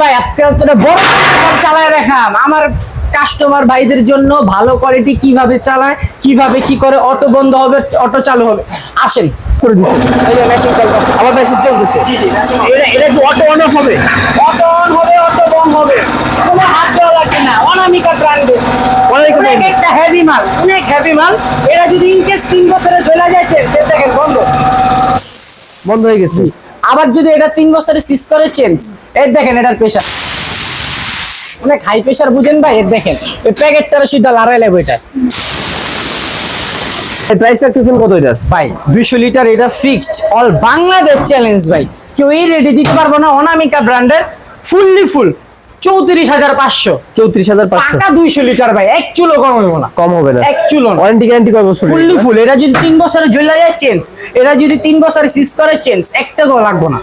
ভাই তোরা বড় চালায় রাখাম আমার কাস্টমার ভাইদের জন্য ভালো কোয়ালিটি কীভাবে চালায় কীভাবে কি করে অটো বন্ধ হবে অটো চালু হবে। আসেন করে দিচ্ছে। এই যে মেশিন চলতেছে আবার মেশিন চলতেছে। এটা এটা কি অটো অন অফ হবে। অটো অন হবে অটো বন্ধ হবে। কোনো হাত দেওয়া লাগবে না অনামিকা ব্র্যান্ডের অনামিকা অনেক। একটা হেভি মাল অনেক হেভি মাল। এটা যদি ইনকেস তিন বছরে চলে বন্ধ বন্ধ হয়ে গেছে। আবার যদি এটা তিন বছরে সিজ করে চেঞ্জ এর দেখেন এটার প্রেশার অনেক হাই প্রেশার বুঝেন ভাই এর দেখেন। এই প্যাকেটটা সিদ্ধা লড়াই লাগবে এটা। এই প্রাইস রাখতেছেন কত এটার? ভাই দুইশো লিটার এটা ফিক্সড অল বাংলাদেশ চ্যালেঞ্জ ভাই। কেউ এই রেডি দিতে পারব না অনামিকা ব্র্যান্ডের ফুললি ফুল চৌত্রিশ হাজার পাঁচশো। চৌত্রিশ হাজার পাঁচশো। দুইশো লিটার ভাই এক চুলো কম হবে না। কম হবে না। এক চুলো না। ওয়ারেন্টি গ্যারান্টি কয় বছর ফুললি ফুল এটা যদি তিন জ্বলে যায় চেঞ্জ এটা যদি তিন সিজ করে চেঞ্জ একটা লাগবো না।